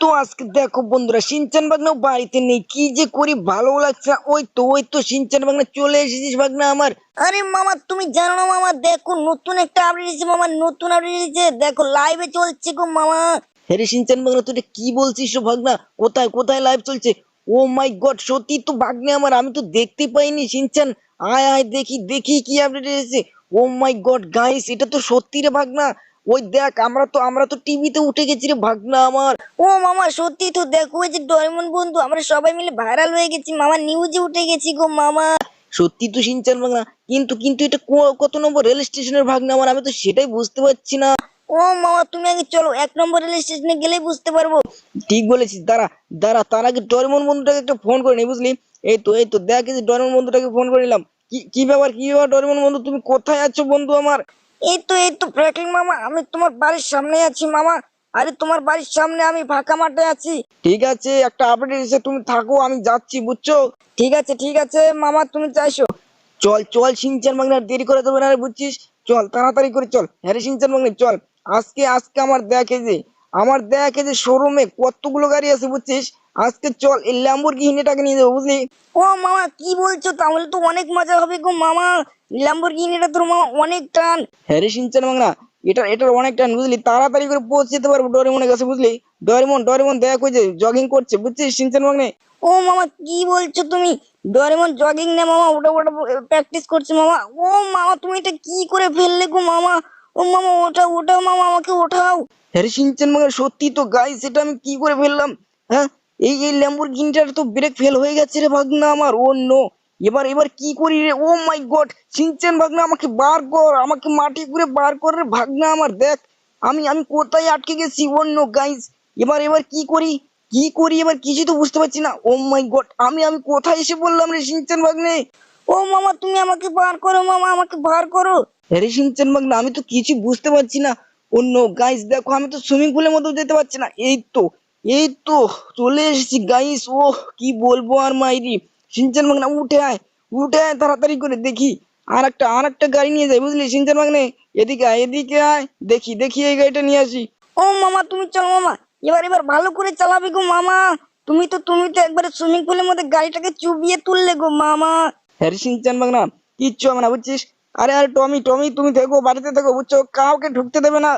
তো আজকে দেখো বন্ধুরা, সিনচান বাগনা বাড়িতে নেই। কি যে করি ভালো লাগছে। ওই তো ওই তো সিনচান বাগনা, চলে এসেছিস বাগনা আমার। আরে মামা, তুমি জানো না মামা, দেখো নতুন একটা আপডেট এসেছে মামা, নতুন আপডেট এসেছে। দেখো লাইভে চলছে গো মামা। হ্যাঁ সিনচান বাগনা, তুই কি বলছিস ভাগনা কোথায় কোথায় লাইভ চলছে? ও মাই গড সত্যি তো ভাগ্নে আমার, আমি তো দেখতে পাইনি সিনচান। আয় আয়, দেখি দেখি কি আপডেট এসেছে। ও মাই গড গাইস এটা তো সত্যি রে ভাগনা ওই দেখ আমরা তো আমরা তো টিভিতে উঠে গেছি রে ভাগনা আমার। ও মামা সত্যি তো দেখো ওই যে ডরেমন বন্ধু আমরা সবাই মিলে ভাইরাল হয়ে গেছি মামা নিউজে উঠে গেছি গো মামা। সত্যি তো সিনচান বাংলা কিন্তু কিন্তু এটা কত নম্বর রেল স্টেশনের ভাগ না আমার আমি তো সেটাই বুঝতে পারছি না। ও মামা তুমি আগে চলো এক নম্বর রেল স্টেশনে গেলেই বুঝতে পারব। ঠিক বলেছিস দাঁড়া দাঁড়া তার আগে ডরেমন বন্ধুটাকে একটা ফোন করে নি বুঝলি? এই তো এই তো দেখ এই যে ডরেমন বন্ধুটাকে ফোন করে নিলাম। কি কি ব্যাপার কি ব্যাপার ডরেমন বন্ধু তুমি কোথায় আছো বন্ধু আমার? এই তো এই তো ফ্র্যাঙ্কলিন মামা আমি তোমার বাড়ির সামনে আছি মামা। আরে তোমার বাড়ির সামনে আমি ফাঁকা মাঠে আছি। ঠিক আছে একটা আপডেট এসে তুমি থাকো আমি যাচ্ছি বুঝছ? ঠিক আছে ঠিক আছে মামা তুমি চাইছো চল চল সিনচান মাগনার দেরি করে দেবে না বুঝছিস? চল তাড়াতাড়ি করে চল। হ্যাঁ রে সিনচান বাংলা চল। আজকে আজকে আমার দেখে যে আমার দেখে যে শোরুমে কতগুলো গাড়ি আছে বুঝছিস? আজকে চল এই ল্যাম্বরগিনিটাকে নিয়ে যাব বুঝলি? ও মামা কি বলছো? তাহলে তো অনেক মজা হবে গো মামা। ল্যাম্বরগিনিটা তোর মামা অনেক টান। হ্যাঁ রে সিনচান বাংলা এটা এটার অনেক টান বুঝলি? তাড়াতাড়ি করে পৌঁছে যেতে পারব ডোরেমনের কাছে বুঝলি? ডোরেমন ডোরেমন দেখ ওই যে জগিং করছে বুঝছিস সিনচান বাংলা ও মামা কি বলছো তুমি? ডোরেমন জগিং না মামা ওটা ওটা প্র্যাকটিস করছে মামা। ও মামা তুমি এটা কি করে ফেললে গো মামা? ও মামা মামা, আমাকে ওঠাও। হ্যাঁ রে সিনচান সত্যি তো গাই সেটা আমি কি করে ফেললাম? হ্যাঁ? এই এই তো ব্রেক ফেল হয়ে গেছে রে ভাগনা আমার, ও নো এবার এবার কি করি রে? ও মাই গড সিনচান ভাগনা আমাকে বার কর, আমাকে মাটি করে বার কর রে ভাগনা আমার, দেখ। আমি আমি কোথায় আটকে গেছি? ও নো গাইস এবার এবার কি করি? কি করি? এবার কিছু তো বুঝতে পারছি না। ও মাই গড আমি আমি কোথায় এসে বললাম রে সিনচান ভাগ্নে? ও মামা তুমি আমাকে বার করো মামা আমাকে বার করো। আরে সিনচান ভাগ্না আমি তো কিছু বুঝতে পারছি না। অন্য গাইস দেখো আমি তো সুইমিং পুলের মধ্যে যেতে পারছি না। এই তো এই তো চলে এসেছি গাইস ও কি বলব আর মাইরি। সিনচান ভাগ্না উঠে আয় উঠে আয় তাড়াতাড়ি করে দেখি। আর একটা আর একটা গাড়ি নিয়ে যাই বুঝলি সিনচান ভাগ্নে এদিকে আয় এদিকে আয় দেখি দেখি এই গাড়িটা নিয়ে আসি। ও মামা তুমি চলো মামা এবার এবার ভালো করে চালাবে গো মামা। তুমি তো তুমি তো একবারে সুইমিং পুলের মধ্যে গাড়িটাকে চুবিয়ে তুললে গো মামা। হ্যারি সিনচান বাংলা কিচ্ছু হবে না, বুঝছিস? আরে আরে, টমি টমি, তুমি থেকো, বাড়িতে থেকো, বুঝছ? কাউকে ঢুকতে দেবে না।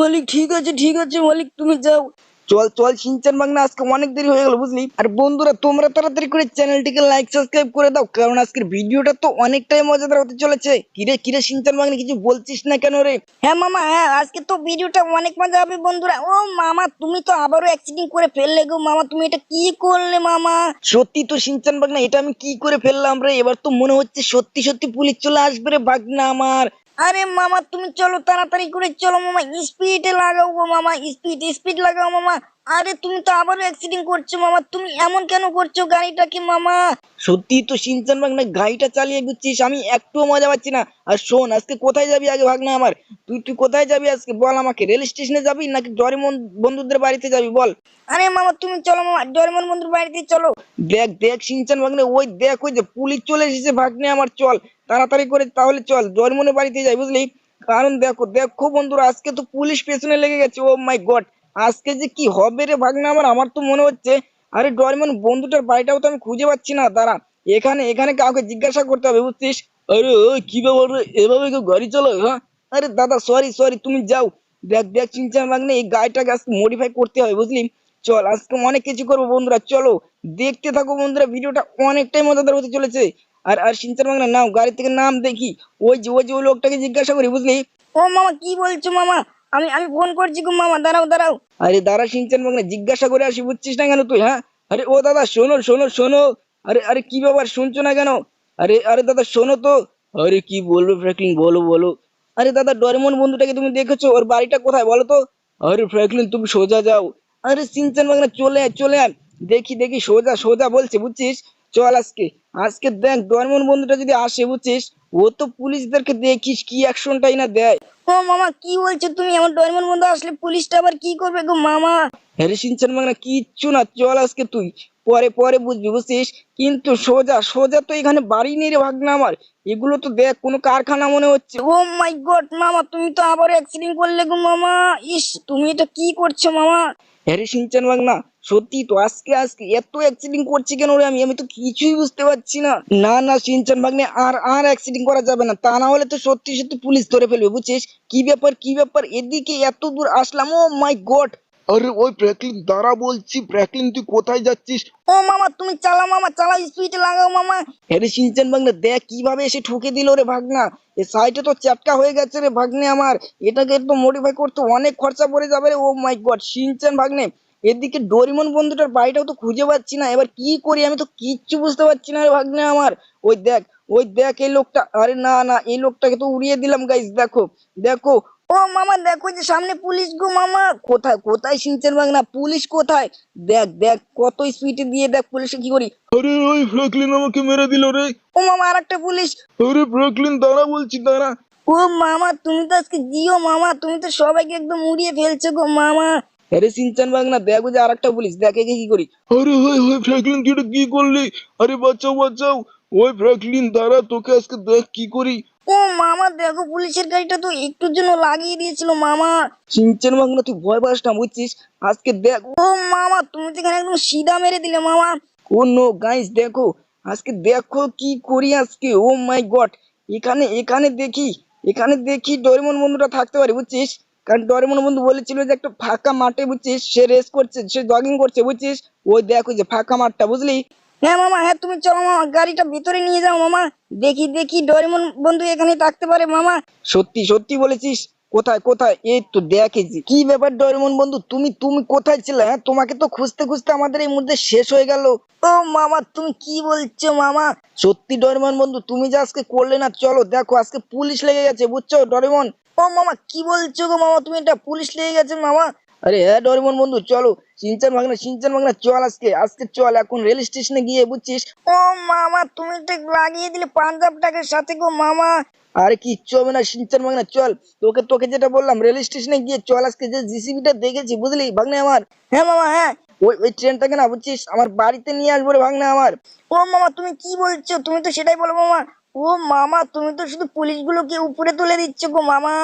মালিক, ঠিক আছে ঠিক আছে, মালিক, তুমি যাও। চল চল সিনচান বাংলা আজকে অনেক দেরি হয়ে গেল বুঝলি? আর বন্ধুরা তোমরা তাড়াতাড়ি করে চ্যানেলটিকে লাইক সাবস্ক্রাইব করে দাও কারণ আজকের ভিডিওটা তো অনেকটাই মজাদার হতে চলেছে। কিরে কিরে সিনচান বাংলা কিছু বলছিস না কেন রে? হ্যাঁ মামা হ্যাঁ আজকে তো ভিডিওটা অনেক মজা হবে বন্ধুরা। ও মামা তুমি তো আবারও অ্যাক্সিডেন্ট করে ফেললে গো মামা তুমি এটা কি করলে মামা? সত্যি তো সিনচান বাগনা এটা আমি কি করে ফেললাম রে? এবার তো মনে হচ্ছে সত্যি সত্যি পুলিশ চলে আসবে রে বাগনা আমার। আরে মামা তুমি চলো তাড়াতাড়ি করে চলো মামা স্পিডে লাগাও গো মামা স্পিড স্পিড লাগাও মামা। আরে তুমি তো আবারও অ্যাক্সিডেন্ট করছ মামা। তুমি এমন কেন করছ গাড়িটাকে মামা? সত্যি তো সিনচান ভাগনা গাড়িটা চালিয়ে গুচ্ছিস আমি একটুও মজা পাচ্ছি না। আর শোন আজকে কোথায় যাবি আগে ভাগনা আমার? তুই তুই কোথায় যাবি আজকে? বল আমাকে রেল স্টেশনে যাবি নাকি ডরিমন বন্ধুদের বাড়িতে যাবি? বল। আরে মামা তুমি চলো মামা ডরমন বন্ধুর বাড়িতে চলো। দেখ দেখ সিনচান ভাগনে ওই দেখ ওই যে পুলিশ চলে এসেছে ভাগনে আমার চল। তাড়াতাড়ি করে তাহলে চল ডরিমনের বাড়িতে যাই বুঝলি? কারণ দেখো দেখো বন্ধুরা আজকে তো পুলিশ পেছনে লেগে গেছে ও মাই গড। আজকে যে কি হবে রে ভাগনা আমার? আমার তো মনে হচ্ছে, আরে ডরমন বন্ধুটার বাড়িটাও তো আমি খুঁজে পাচ্ছি না। দাঁড়া, এখানে এখানে কাউকে জিজ্ঞাসা করতে হবে, বুঝছিস? আরে ওই কি ব্যাপার এভাবে কেউ গাড়ি চলো হ্যাঁ? আরে দাদা সরি সরি তুমি যাও। দেখ দেখ চিনচান ভাগনে এই গাড়িটাকে আজকে মডিফাই করতে হবে, বুঝলি? চল, আজকে অনেক কিছু করব বন্ধুরা, চলো। দেখতে থাকো বন্ধুরা, ভিডিওটা অনেকটাই মজাদার হতে চলেছে। আর আর সিনচার বাংলা নাও, গাড়ি থেকে নাম দেখি। ওই যে ওই যে, ওই লোকটাকে জিজ্ঞাসা করি, বুঝলি? ও মামা, কি বলছো মামা? আমি আমি ফোন করছি গো মামা, দাঁড়াও দাঁড়াও। আরে দাঁড়া সিনচান বাংলা জিজ্ঞাসা করে আসি, বুঝছিস না কেন তুই হ্যাঁ? আরে ও দাদা, শোনো শোনো শোনো। আরে আরে কি ব্যাপার, শুনছো না কেন? আরে আরে দাদা, শোনো তো। আরে কি বলব, ফ্র্যাঙ্কলিন, বলো বলো। আরে দাদা, ডরেমন বন্ধুটাকে তুমি দেখেছ? ওর বাড়িটা কোথায়, বলো তো? আরে ফ্র্যাঙ্কলিন, তুমি সোজা যাও। আরে সিনচান বাংলা চলে আয় চলে আয়। দেখি দেখি, সোজা সোজা বলছে, বুঝছিস? চল আজকে আজকে দেখ, ডরেমন বন্ধুটা যদি আসে, বুঝছিস? ও তো পুলিশদেরকে দেখিস, কি অ্যাকশনটাই না দেয়। ও মামা কি বলছো তুমি? আমার ডরমন বন্ধু আসলে পুলিশটা আবার কি করবে গো মামা? হ্যারি সিনচান বাংলা কিচ্ছু না চল আজকে তুই। পরে পরে বুঝবি বুঝছিস? কিন্তু সোজা সোজা তো এখানে বাড়ি নেই রে ভাগনা আমার। এগুলো তো দেখ কোনো কারখানা মনে হচ্ছে। ও মাই গড মামা তুমি তো আবার অ্যাক্সিডেন্ট করলে গো মামা। ইস তুমি এটা কি করছ মামা? হ্যারে বাগ, না, সত্যি তো আজকে আজকে এত অ্যাক্সিডেন্ট করছি কেন রে আমি? আমি তো কিছুই বুঝতে পারছি না। না না সিনচান বাগনে আর আর অ্যাক্সিডেন্ট করা যাবে না। তা না হলে তো সত্যি সত্যি পুলিশ ধরে ফেলবে, বুঝছিস? কি ব্যাপার কি ব্যাপার? এদিকে এত দূর আসলাম ও মাই গড আরে ওই ফ্র্যাঙ্কলিন দাঁড়া বলছি ফ্র্যাঙ্কলিন তুই কোথায় যাচ্ছিস? ও মামা তুমি চালাও মামা চালাও স্পিডে লাগাও মামা। হ্যারে সিনচান বাগনা দেখ কীভাবে এসে ঠুকে দিল রে ভাগনা। এ সাইডে তো চ্যাপটা হয়ে গেছে রে ভাগ্নে আমার। এটাকে তো মডিফাই করতে অনেক খরচা পড়ে যাবে রে ও মাই গড সিনচান ভাগ্নে। এদিকে ডোরিমন বন্ধুটার বাড়িটাও তো খুঁজে পাচ্ছি না। এবার কি করি আমি তো কিচ্ছু বুঝতে পারছি না রে ভাগ্নে আমার। ওই দেখ ওই দেখ এই লোকটা আরে না না এই লোকটাকে তো উড়িয়ে দিলাম গাইস দেখো দেখো ও মামা দেখো যে সামনে পুলিশ গো মামা। কোথায় কোথায় সিনচান ভাগনা পুলিশ কোথায়? দেখ দেখ কত স্পিডে দিয়ে দেখ পুলিশে কি করি। আরে ওই ফ্র্যাঙ্কলিন আমাকে মেরে দিল রে। ও মামা আর একটা পুলিশ। আরে ফ্র্যাঙ্কলিন দাঁড়া বলছি দাঁড়া। ও মামা তুমি তো আজকে জিও মামা তুমি তো সবাইকে একদম উড়িয়ে ফেলছো গো মামা। আরে সিনচান ভাগনা দেখো যে আরেকটা পুলিশ দেখে কি করি। আরে ওই ওই ফ্র্যাঙ্কলিন তুই কি করলি? আরে বাঁচাও বাঁচাও। ওই ফ্র্যাঙ্কলিন দাঁড়া তোকে আজকে দেখ কি করি। ও মামা দেখো পুলিশের গাড়িটা তো একটুর জন্য লাগিয়ে দিয়েছিল মামা। সিনচান ভাগনা তুই ভয় পাস না বুঝছিস? আজকে দেখ। ও মামা তুমি তো এখানে একদম সিধা মেরে দিলে মামা। ও নো গাইস দেখো আজকে দেখো কি করি আজকে ও মাই গড। এখানে এখানে দেখি এখানে দেখি ডোরেমন বন্ধুটা থাকতে পারে বুঝছিস? কারণ ডোরেমন বন্ধু বলেছিল যে একটা ফাঁকা মাঠে বুঝছিস? সে রেস করছে সে জগিং করছে বুঝছিস? ওই দেখো যে ফাঁকা মাঠটা বুঝলি? হ্যাঁ মামা হ্যাঁ তুমি চলো মামা গাড়িটা ভিতরে নিয়ে যাও মামা। দেখি দেখি ডরিমন বন্ধু এখানে থাকতে পারে মামা। সত্যি সত্যি বলেছিস? কোথায় কোথায়? এই তো দেখেছি। কি ব্যাপার ডোরেমন বন্ধু? তুমি তুমি কোথায় ছিলে হ্যাঁ? তোমাকে তো খুঁজতে খুঁজতে আমাদের এই মধ্যে শেষ হয়ে গেল। ও মামা তুমি কি বলছো মামা? সত্যি ডোরেমন বন্ধু তুমি যে আজকে করলে না চলো দেখো আজকে পুলিশ লেগে গেছে বুঝছ ডোরেমন? ও মামা কি বলছো গো মামা? তুমি এটা পুলিশ লেগে গেছে মামা। আরে হ্যাঁ ডরিমন বন্ধু চলো। সিনচান ভাগনা সিনচান ভাগনা চল আজকে। আজকে চল এখন রেল স্টেশনে গিয়ে বুঝছিস? ও মামা তুমি এটা লাগিয়ে দিলে পাঞ্জাবটাকের সাথে গো মামা। আরে কিচ্ছু হবে না সিনচান ভাগনা চল। তোকে তোকে যেটা বললাম রেল স্টেশনে গিয়ে চল আজকে যে জিসিবিটা দেখেছি বুঝলি ভাগনা আমার? হ্যাঁ মামা হ্যাঁ। ওই ওই ট্রেনটাকে না বুঝছিস? আমার বাড়িতে নিয়ে আসব রে ভাগনা আমার। ও মামা তুমি কি বলছো? তুমি তো সেটাই বলো মামা। ও মামা, তুমি তো শুধু পুলিশগুলোকে উপরে তুলে দিচ্ছ গো মামা।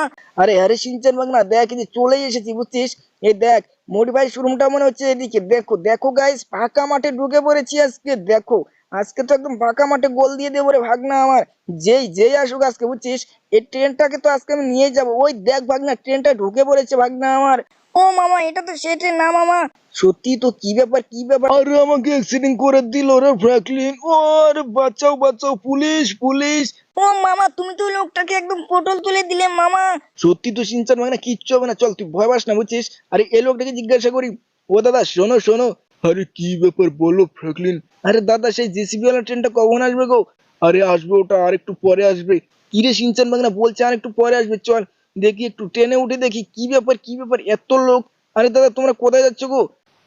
আরে আরে, সিনচান ভাগনা দেখ, এই যে চলেই এসেছি, বুঝছিস? এই দেখ, মডিফাই শোরুমটা মনে হচ্ছে এদিকে, দেখো দেখো গাইস ফাঁকা মাঠে ঢুকে পড়েছি আজকে, দেখো। আজকে তো একদম ফাঁকা মাঠে গোল দিয়ে দেবো রে ভাগনা আমার। যেই যেই আসুক আজকে, বুঝছিস? এই ট্রেনটাকে তো আজকে আমি নিয়ে যাব। ওই দেখ ভাগনা, ট্রেনটা ঢুকে পড়েছে ভাগনা আমার। ও মামা এটা তো সেটে না মামা। সত্যি তো কি ব্যাপার কি ব্যাপার? আরে আমাকে অ্যাক্সিডেন্ট করে দিল রে ফ্র্যাঙ্কলিন ও আরে বাঁচাও বাঁচাও পুলিশ পুলিশ। ও মামা তুমি তো লোকটাকে একদম পটল তুলে দিলে মামা। সত্যি তো সিনচান ভাগনা কিচ্ছু হবে না চল তুই ভয় পাস না বুঝছিস? আরে এই লোকটাকে জিজ্ঞাসা করি। ও দাদা শোনো শোনো। আরে কি ব্যাপার বলো ফ্র্যাঙ্কলিন আরে দাদা সেই জেসিবি ওয়ালা ট্রেনটা কখন আসবে গো? আরে আসবে ওটা আর একটু পরে আসবে। কিরে সিনচান বাগনা বলছে আর একটু পরে আসবে চল। দেখি একটু ট্রেনে উঠে দেখি কি ব্যাপার কি ব্যাপার এত লোক। আরে দাদা তোমরা কোথায় যাচ্ছ গো?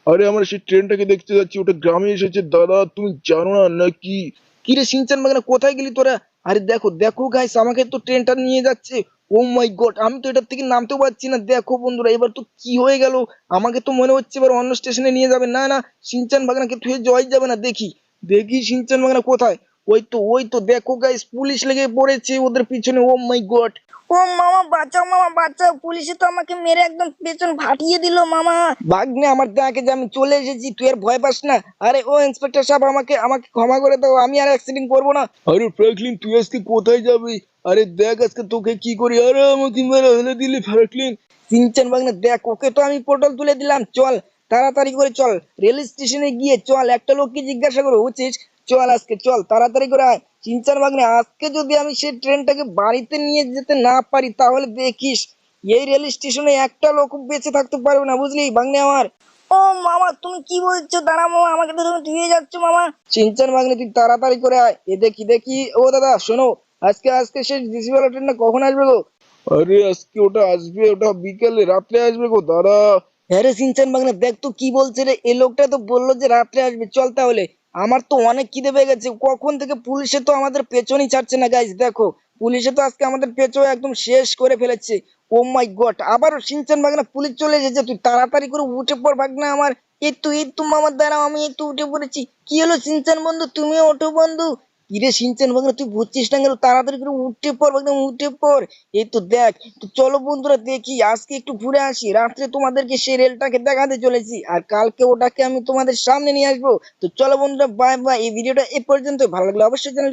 আরে আমরা সেই ট্রেনটাকে দেখতে যাচ্ছি ওটা গ্রামে এসেছে। দাদা তুমি জানো না নাকি? কিরে সিনচান বাগনা কোথায় গেলি তোরা? আরে দেখো দেখো গাইস আমাকে তো ট্রেনটা নিয়ে যাচ্ছে। ও মাই গড আমি তো এটার থেকে নামতেও পারছি না। দেখো বন্ধুরা এবার তো কি হয়ে গেল? আমাকে তো মনে হচ্ছে এবার অন্য স্টেশনে নিয়ে যাবে। না না সিনচান বাগনাকে থুয়ে জয় যাবে না। দেখি দেখি সিনচান বাগনা কোথায়। ওই তো ওই তো দেখো গাইস পুলিশ লেগে পড়েছে ওদের পিছনে ও মাই গড ও মামা বাঁচাও মামা বাঁচাও পুলিশে তো আমাকে মেরে একদম পেছন ফাটিয়ে দিল মামা। ভাগ্নে আমার দেখে যে আমি চলে এসেছি তুই আর ভয় পাস না। আরে ও ইন্সপেক্টর সাহেব আমাকে আমাকে ক্ষমা করে দাও আমি আর অ্যাক্সিডেন্ট করব না। আরে ফ্র্যাঙ্কলিন তুই আজকে কোথায় যাবি? আরে দেখ আজকে তোকে কি করি আরে আমাকে মেরে ফেলে দিলি ফ্র্যাঙ্কলিন সিনচান ভাগ্নে দেখ ওকে তো আমি পটল তুলে দিলাম চল তাড়াতাড়ি করে চল রেল স্টেশনে গিয়ে চল একটা লোককে জিজ্ঞাসা করো বুঝছিস? চল আজকে চল তাড়াতাড়ি করে আয়। সিনচান ভাগ্নে আজকে যদি আমি সেই ট্রেনটাকে বাড়িতে নিয়ে যেতে না পারি তাহলে দেখিস এই রেল স্টেশনে একটা লোক বেঁচে থাকতে পারবে না বুঝলি ভাগ্নে আমার? ও মামা তুমি কি বলছো? দাঁড়া মামা আমাকে তো তুমি ধুয়ে যাচ্ছ মামা। সিনচান ভাগ্নে তুই তাড়াতাড়ি করে আয়। এ দেখি দেখি ও দাদা শোনো আজকে আজকে সেই ডিসিওয়ালা ট্রেনটা কখন আসবে গো? আরে আজকে ওটা আসবে ওটা বিকালে রাত্রে আসবে গো দাদা হ্যাঁ রে সিনচান ভাগ্নে দেখ তো কি বলছে রে এ লোকটা তো বলল যে রাত্রে আসবে চল তাহলে। আমার তো অনেক খিদে পেয়ে গেছে। কখন থেকে পুলিশে তো আমাদের পেছনই ছাড়ছে না গাইজ দেখো। পুলিশে তো আজকে আমাদের পেছন একদম শেষ করে ফেলেছে। ও মাই গড আবারও সিনচান ভাগনা পুলিশ চলে এসেছে। তুই তাড়াতাড়ি করে উঠে পড় ভাগনা আমার। এই তুই এই তো মামার দ্বারা আমি এই তো উঠে পড়েছি। কি হলো সিনচান বন্ধু? তুমিও ওঠো বন্ধু। কিরে শিনছেন ভাগনা, তুই বুঝছিস না কেন? তাড়াতাড়ি করে উঠে পর ভাগনা, উঠে পর এই তো দেখ, তো চলো বন্ধুরা দেখি, আজকে একটু ঘুরে আসি। রাত্রে তোমাদেরকে সেই রেলটাকে দেখাতে চলেছি, আর কালকে ওটাকে আমি তোমাদের সামনে নিয়ে আসব। তো চলো বন্ধুরা বাই বাই এই ভিডিওটা এ পর্যন্ত ভালো লাগলে অবশ্যই চ্যানেলকে